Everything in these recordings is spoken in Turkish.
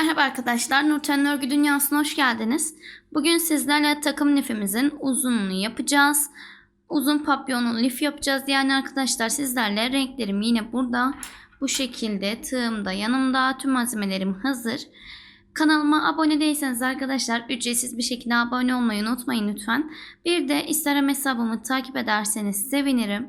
Merhaba arkadaşlar, Nurten Örgü Dünyası'na hoş geldiniz. Bugün sizlerle takım lifimizin uzunluğunu yapacağız. Uzun papyonlu lif yapacağız. Yani arkadaşlar sizlerle renklerim yine burada. Bu şekilde tığım da yanımda. Tüm malzemelerim hazır. Kanalıma abone değilseniz arkadaşlar ücretsiz bir şekilde abone olmayı unutmayın lütfen. Bir de Instagram hesabımı takip ederseniz sevinirim.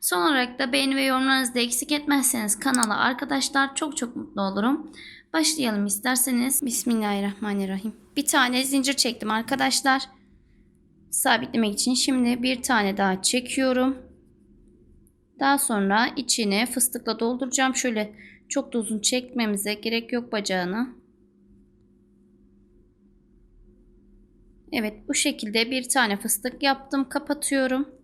Son olarak da beğeni ve yorumlarınızı da eksik etmezseniz kanala arkadaşlar çok çok mutlu olurum. Başlayalım isterseniz. Bismillahirrahmanirrahim. Bir tane zincir çektim arkadaşlar. Sabitlemek için şimdi bir tane daha çekiyorum. Daha sonra içine fıstıkla dolduracağım. Şöyle çok da uzun çekmemize gerek yok bacağını. Evet bu şekilde bir tane fıstık yaptım. Kapatıyorum.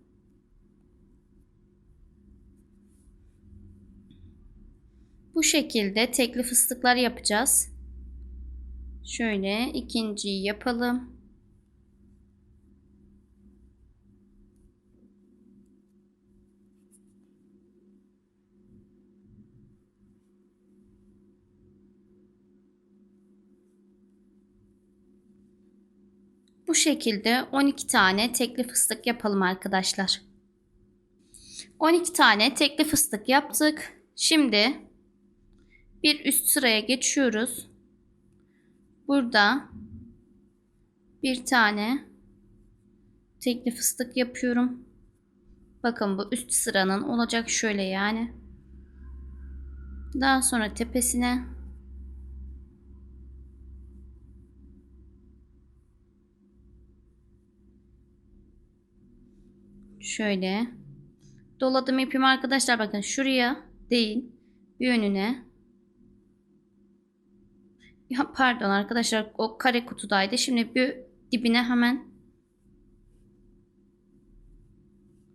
Bu şekilde tekli fıstıklar yapacağız. Şöyle ikinciyi yapalım. Bu şekilde 12 tane tekli fıstık yapalım arkadaşlar. 12 tane tekli fıstık yaptık. Şimdi bir üst sıraya geçiyoruz. Burada bir tane tekli fıstık yapıyorum. Bakın bu üst sıranın olacak şöyle yani. Daha sonra tepesine şöyle doladım ipimi arkadaşlar bakın şuraya değil bir önüne ya pardon arkadaşlar o kare kutudaydı. Şimdi bir dibine hemen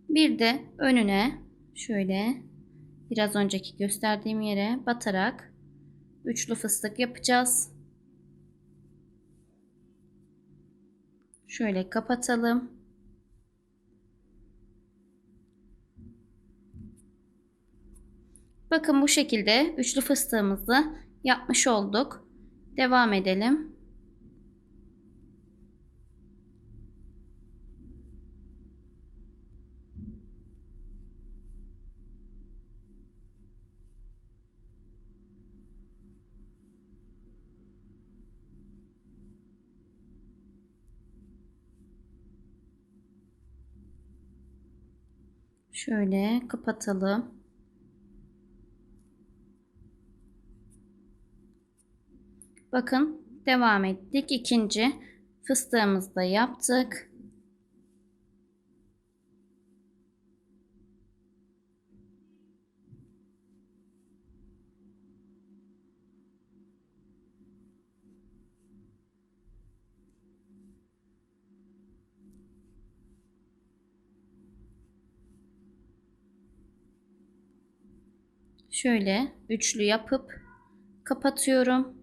bir de önüne şöyle biraz önceki gösterdiğim yere batarak üçlü fıstık yapacağız. Şöyle kapatalım. Bakın bu şekilde üçlü fıstığımızı yapmış olduk. Devam edelim. Şöyle kapatalım. Bakın devam ettik. İkinci fıstığımızı da yaptık. Şöyle üçlü yapıp kapatıyorum.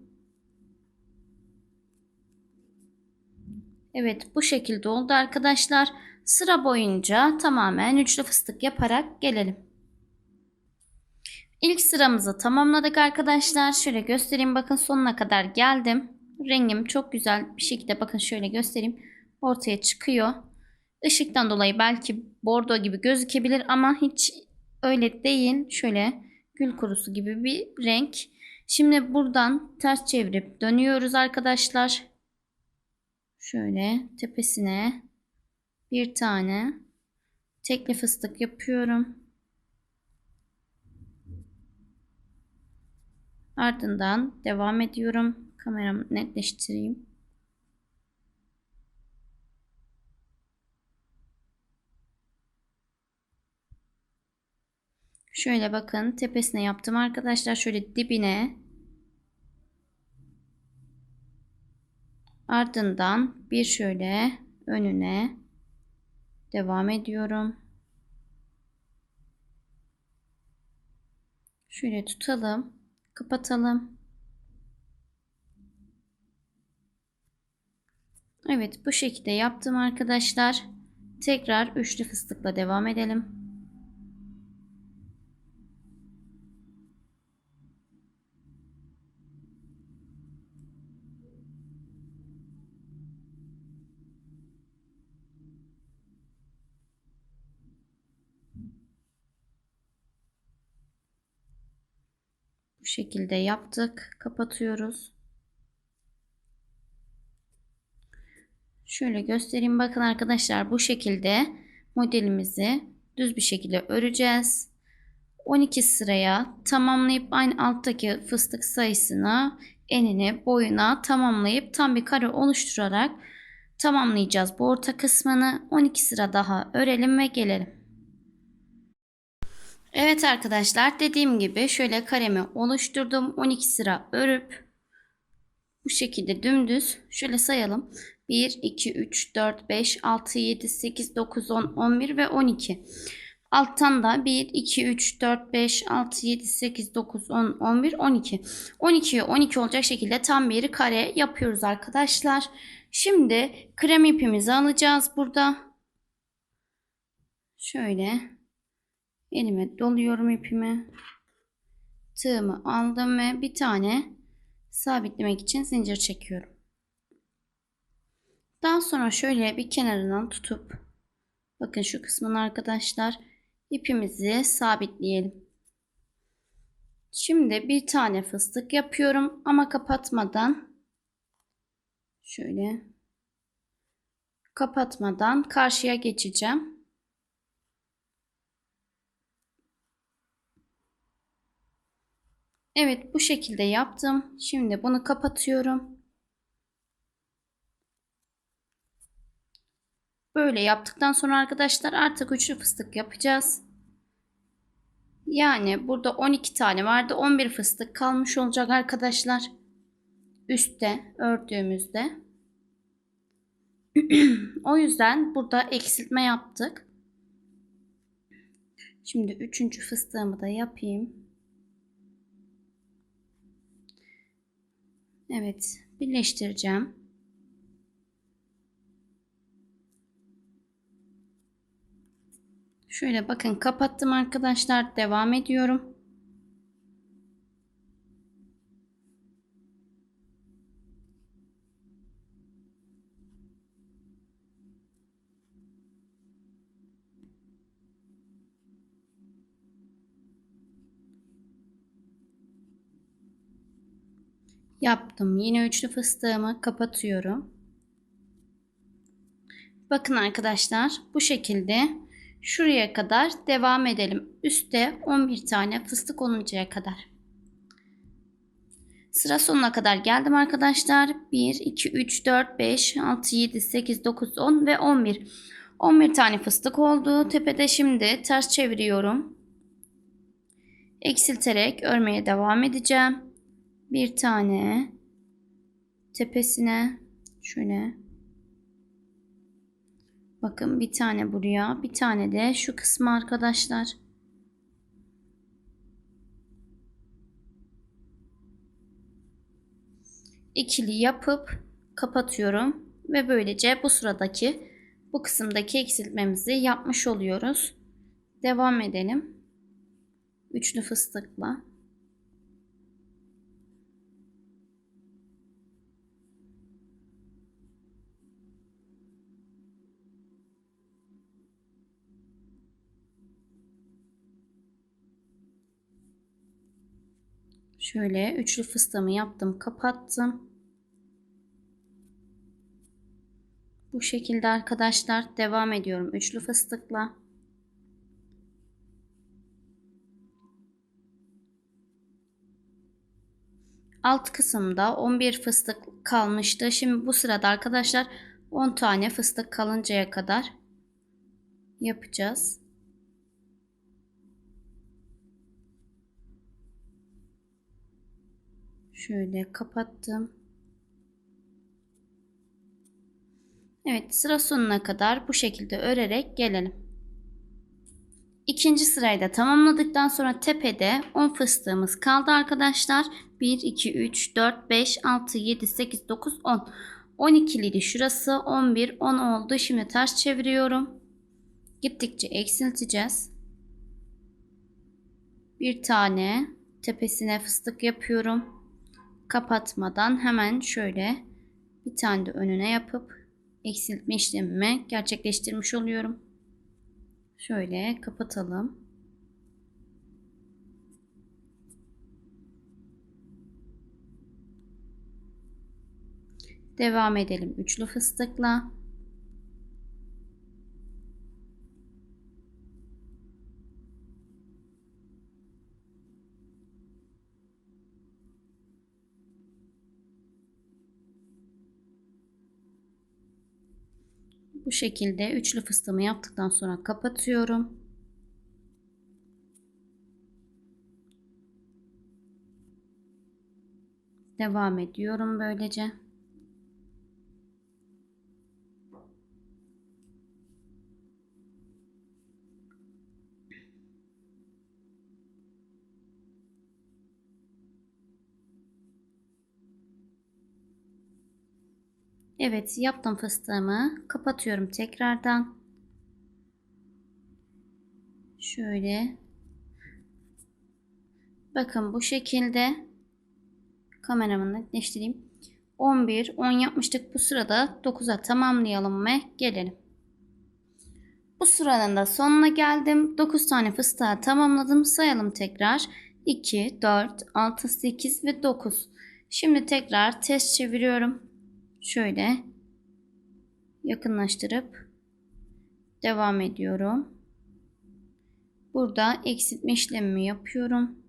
Evet bu şekilde oldu arkadaşlar. Sıra boyunca tamamen üçlü fıstık yaparak gelelim. İlk sıramızı tamamladık arkadaşlar. Şöyle göstereyim bakın sonuna kadar geldim. Rengim çok güzel bir şekilde bakın şöyle göstereyim. Ortaya çıkıyor. Işıktan dolayı belki bordo gibi gözükebilir ama hiç öyle değil. Şöyle gül kurusu gibi bir renk. Şimdi buradan ters çevirip dönüyoruz arkadaşlar. Şöyle tepesine bir tane tekli fıstık yapıyorum. Ardından devam ediyorum. Kameramı netleştireyim. Şöyle bakın tepesine yaptım arkadaşlar. Şöyle dibine Ardından bir şöyle önüne devam ediyorum. Şöyle tutalım. Kapatalım. Evet bu şekilde yaptım arkadaşlar. Tekrar üçlü fıstıkla devam edelim. Şekilde yaptık. Kapatıyoruz. Şöyle göstereyim. Bakın arkadaşlar bu şekilde modelimizi düz bir şekilde öreceğiz. 12 sıraya tamamlayıp aynı alttaki fıstık sayısını enine boyuna tamamlayıp tam bir kare oluşturarak tamamlayacağız bu orta kısmını. 12 sıra daha örelim ve gelelim. Evet arkadaşlar dediğim gibi şöyle karemi oluşturdum. 12 sıra örüp bu şekilde dümdüz şöyle sayalım. 1, 2, 3, 4, 5, 6, 7, 8, 9, 10, 11 ve 12. Alttan da 1, 2, 3, 4, 5, 6, 7, 8, 9, 10, 11, 12. 12'ye 12 olacak şekilde tam bir kare yapıyoruz arkadaşlar. Şimdi krem ipimizi alacağız burada. Şöyle elime doluyorum ipimi. Tığımı aldım ve bir tane sabitlemek için zincir çekiyorum. Daha sonra şöyle bir kenarından tutup bakın şu kısmını arkadaşlar ipimizi sabitleyelim. Şimdi bir tane fıstık yapıyorum ama kapatmadan şöyle kapatmadan karşıya geçeceğim. Evet bu şekilde yaptım. Şimdi bunu kapatıyorum. Böyle yaptıktan sonra arkadaşlar artık üçlü fıstık yapacağız. Yani burada 12 tane vardı. 11 fıstık kalmış olacak arkadaşlar. Üstte ördüğümüzde. o yüzden burada eksiltme yaptık. Şimdi üçüncü fıstığımı da yapayım. Evet, birleştireceğim. Şöyle bakın kapattım arkadaşlar. Devam ediyorum. Yaptım. Yine üçlü fıstığımı kapatıyorum. Bakın arkadaşlar bu şekilde şuraya kadar devam edelim. Üste 11 tane fıstık oluncaya kadar. Sıra sonuna kadar geldim arkadaşlar. 1, 2, 3, 4, 5, 6, 7, 8, 9, 10 ve 11. 11 tane fıstık oldu. Tepede şimdi ters çeviriyorum. Eksilterek örmeye devam edeceğim. Bir tane tepesine şöyle Bakın bir tane buraya, bir tane de şu kısmı arkadaşlar. İkili yapıp kapatıyorum ve böylece bu sıradaki bu kısımdaki eksiltmemizi yapmış oluyoruz. Devam edelim. Üçlü fıstıkla. Şöyle üçlü fıstığımı yaptım, kapattım. Bu şekilde arkadaşlar devam ediyorum üçlü fıstıkla. Alt kısımda 11 fıstık kalmıştı. Şimdi bu sırada arkadaşlar 10 tane fıstık kalıncaya kadar yapacağız. Şöyle kapattım. Evet sıra sonuna kadar bu şekilde örerek gelelim. İkinci sırayı da tamamladıktan sonra tepede 10 fıstığımız kaldı arkadaşlar. 1, 2, 3, 4, 5, 6, 7, 8, 9, 10. 12'liydi şurası 11, 10 oldu. Şimdi ters çeviriyorum. Gittikçe eksilteceğiz. Bir tane tepesine fıstık yapıyorum kapatmadan hemen şöyle bir tane de önüne yapıp eksiltme işlemimi gerçekleştirmiş oluyorum. Şöyle kapatalım. Devam edelim üçlü fıstıkla. Bu şekilde üçlü fıstığımı yaptıktan sonra kapatıyorum. Devam ediyorum böylece. Evet yaptım fıstığımı. Kapatıyorum tekrardan. Şöyle. Bakın bu şekilde kameramı netleştireyim. 11, 10 yapmıştık. Bu sırada 9'a tamamlayalım ve gelelim. Bu sıranın da sonuna geldim. 9 tane fıstığı tamamladım. Sayalım tekrar. 2, 4, 6, 8 ve 9. Şimdi tekrar ters çeviriyorum. Şöyle yakınlaştırıp devam ediyorum. Burada eksiltme işlemimi yapıyorum.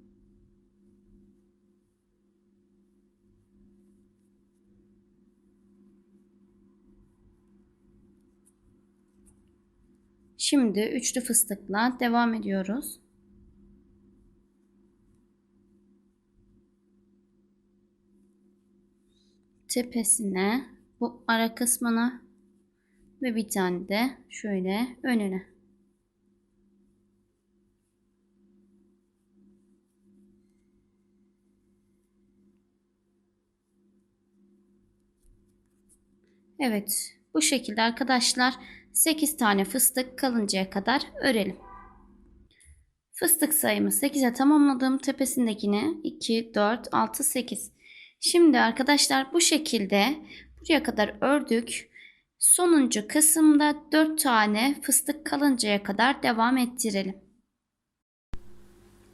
Şimdi üçlü fıstıkla devam ediyoruz. Tepesine, bu ara kısmına ve bir tane de şöyle önüne. Evet, bu şekilde arkadaşlar 8 tane fıstık kalıncaya kadar örelim. Fıstık sayımı 8'e tamamladım. Tepesindekini 2, 4, 6, 8. Şimdi arkadaşlar bu şekilde buraya kadar ördük. Sonuncu kısımda 4 tane fıstık kalıncaya kadar devam ettirelim.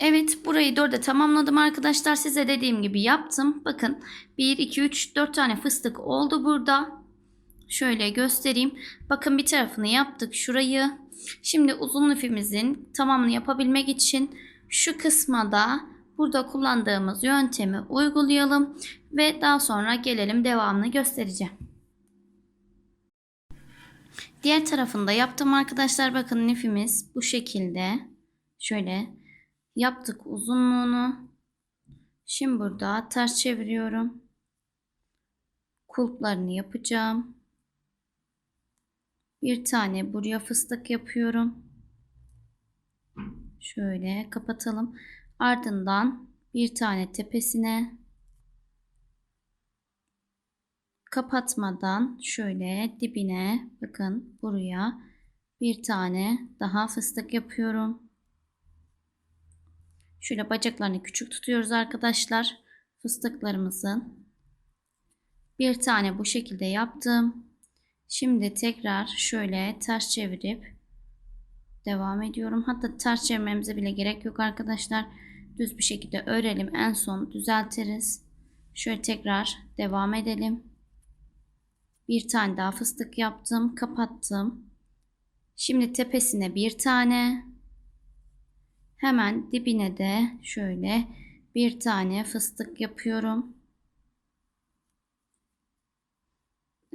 Evet burayı 4'e tamamladım arkadaşlar. Size dediğim gibi yaptım. Bakın 1, 2, 3, 4 tane fıstık oldu burada. Şöyle göstereyim. Bakın bir tarafını yaptık şurayı. Şimdi uzun lifimizin tamamını yapabilmek için şu kısma da burada kullandığımız yöntemi uygulayalım ve daha sonra gelelim devamını göstereceğim. Diğer tarafında yaptım arkadaşlar. Bakın lifimiz bu şekilde. Şöyle yaptık uzunluğunu. Şimdi burada ters çeviriyorum. Kulplarını yapacağım. Bir tane buraya fıstık yapıyorum. Şöyle kapatalım. Ardından bir tane tepesine kapatmadan şöyle dibine bakın buraya bir tane daha fıstık yapıyorum. Şöyle bacaklarını küçük tutuyoruz arkadaşlar. Fıstıklarımızın. Bir tane bu şekilde yaptım. Şimdi tekrar şöyle ters çevirip devam ediyorum. Hatta ters çevirmemize bile gerek yok arkadaşlar. Düz bir şekilde örelim. En son düzeltiriz. Şöyle tekrar devam edelim. Bir tane daha fıstık yaptım. Kapattım. Şimdi tepesine bir tane. Hemen dibine de şöyle bir tane fıstık yapıyorum.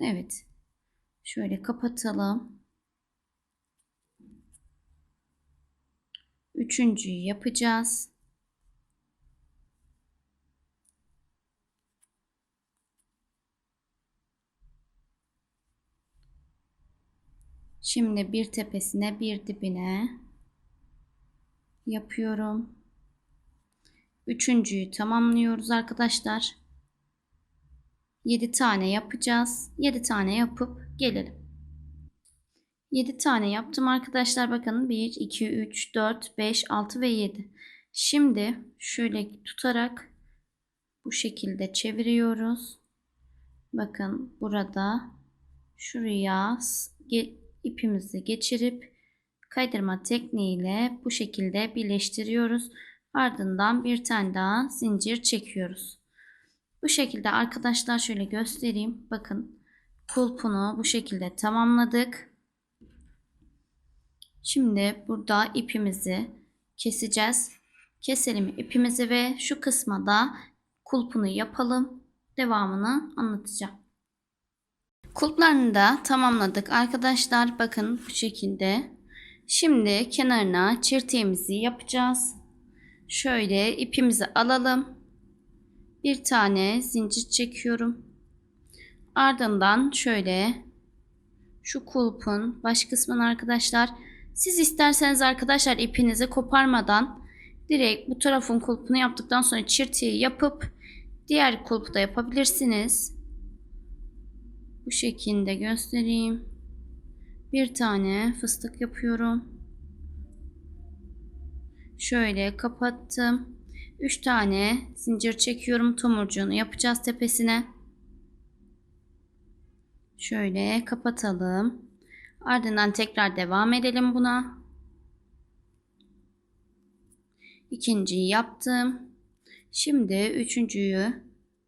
Evet. Şöyle kapatalım. Üçüncüyü yapacağız. Şimdi bir tepesine bir dibine yapıyorum. Üçüncüyü tamamlıyoruz arkadaşlar. 7 tane yapacağız. 7 tane yapıp gelelim. 7 tane yaptım arkadaşlar. Bakın 1, 2, 3, 4, 5, 6 ve 7. Şimdi şöyle tutarak bu şekilde çeviriyoruz. Bakın burada şuraya ipimizi geçirip kaydırma tekniğiyle bu şekilde birleştiriyoruz. Ardından bir tane daha zincir çekiyoruz. Bu şekilde arkadaşlar şöyle göstereyim. Bakın kulpunu bu şekilde tamamladık. Şimdi burada ipimizi keseceğiz. Keselim ipimizi ve şu kısma da kulpunu yapalım. Devamını anlatacağım. Kulplarını da tamamladık arkadaşlar. Bakın bu şekilde. Şimdi kenarına çirteğimizi yapacağız. Şöyle ipimizi alalım. Bir tane zincir çekiyorum. Ardından şöyle şu kulpun baş kısmını arkadaşlar siz isterseniz arkadaşlar ipinizi koparmadan direkt bu tarafın kulpunu yaptıktan sonra çirtiği yapıp diğer kulpu da yapabilirsiniz. Bu şekilde göstereyim. Bir tane fıstık yapıyorum. Şöyle kapattım. 3 tane zincir çekiyorum. Tomurcuğunu yapacağız tepesine. Şöyle kapatalım. Ardından tekrar devam edelim buna. İkinciyi yaptım. Şimdi üçüncüyü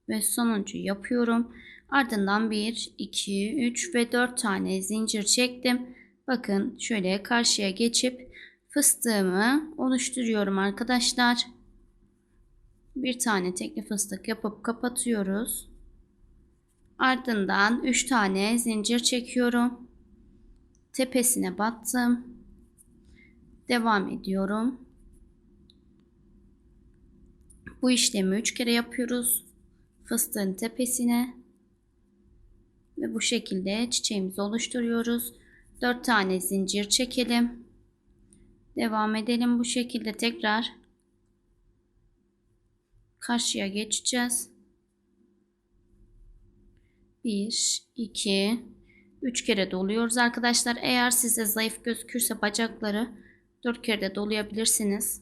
ve sonuncuyu yapıyorum. Ardından 1, 2, 3 ve 4 tane zincir çektim. Bakın şöyle karşıya geçip fıstığımı oluşturuyorum arkadaşlar. Bir tane tekli fıstık yapıp kapatıyoruz. Ardından 3 tane zincir çekiyorum. Tepesine battım. Devam ediyorum. Bu işlemi 3 kere yapıyoruz. Fıstığın tepesine ve bu şekilde çiçeğimizi oluşturuyoruz. 4 tane zincir çekelim. Devam edelim bu şekilde tekrar karşıya geçeceğiz. 1 2 3 kere doluyoruz arkadaşlar. Eğer size zayıf gözükürse bacakları 4 kere de dolayabilirsiniz.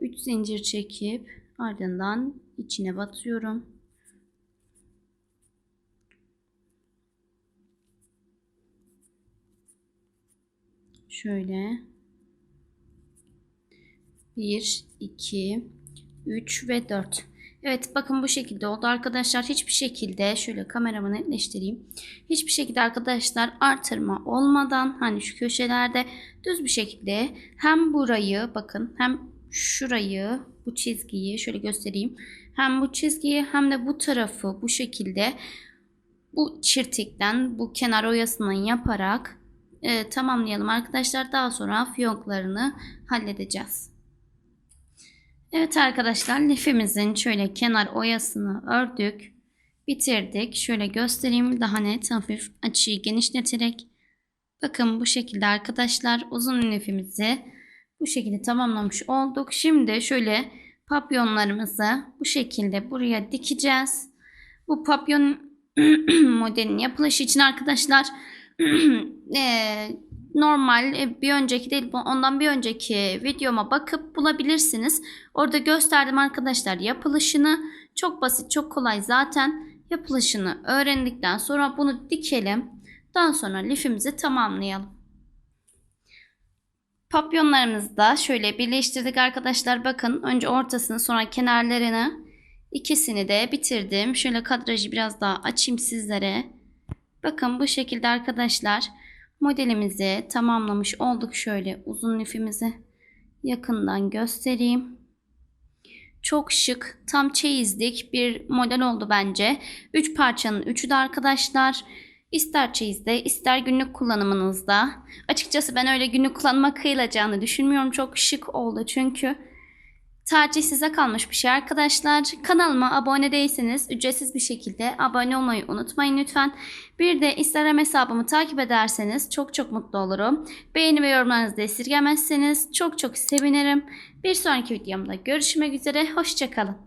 3 zincir çekip ardından içine batıyorum. Şöyle 1 2 3 ve 4 Evet bakın bu şekilde oldu arkadaşlar. Hiçbir şekilde şöyle kameramı netleştireyim. Hiçbir şekilde arkadaşlar artırma olmadan hani şu köşelerde düz bir şekilde hem burayı bakın hem şurayı bu çizgiyi şöyle göstereyim. Hem bu çizgiyi hem de bu tarafı bu şekilde bu çirtikten bu kenar oyasından yaparak e, tamamlayalım arkadaşlar. Daha sonra fiyonklarını halledeceğiz. Evet arkadaşlar lifimizin şöyle kenar oyasını ördük. Bitirdik. Şöyle göstereyim daha net hafif açıyı genişleterek. Bakın bu şekilde arkadaşlar uzun lifimizi bu şekilde tamamlamış olduk. Şimdi şöyle papyonlarımızı bu şekilde buraya dikeceğiz. Bu papyon modelin yapılışı için arkadaşlar e, normal e, bir önceki değil ondan bir önceki videoma bakıp bulabilirsiniz. Orada gösterdim arkadaşlar yapılışını. Çok basit çok kolay zaten yapılışını öğrendikten sonra bunu dikelim. Daha sonra lifimizi tamamlayalım. Papyonlarımızı da şöyle birleştirdik arkadaşlar. Bakın önce ortasını sonra kenarlarını ikisini de bitirdim. Şöyle kadrajı biraz daha açayım sizlere. Bakın bu şekilde arkadaşlar modelimizi tamamlamış olduk. Şöyle uzun lifimizi yakından göstereyim. Çok şık, tam çeyizlik bir model oldu bence. 3 parçanın üçü de arkadaşlar. İster çeyizde, ister günlük kullanımınızda. Açıkçası ben öyle günlük kullanıma kıyılacağını düşünmüyorum. Çok şık oldu çünkü. Tercih size kalmış bir şey arkadaşlar. Kanalıma abone değilseniz ücretsiz bir şekilde abone olmayı unutmayın lütfen. Bir de Instagram hesabımı takip ederseniz çok çok mutlu olurum. Beğeni ve yorumlarınızı da esirgemezseniz çok çok sevinirim. Bir sonraki videomda görüşmek üzere. Hoşçakalın.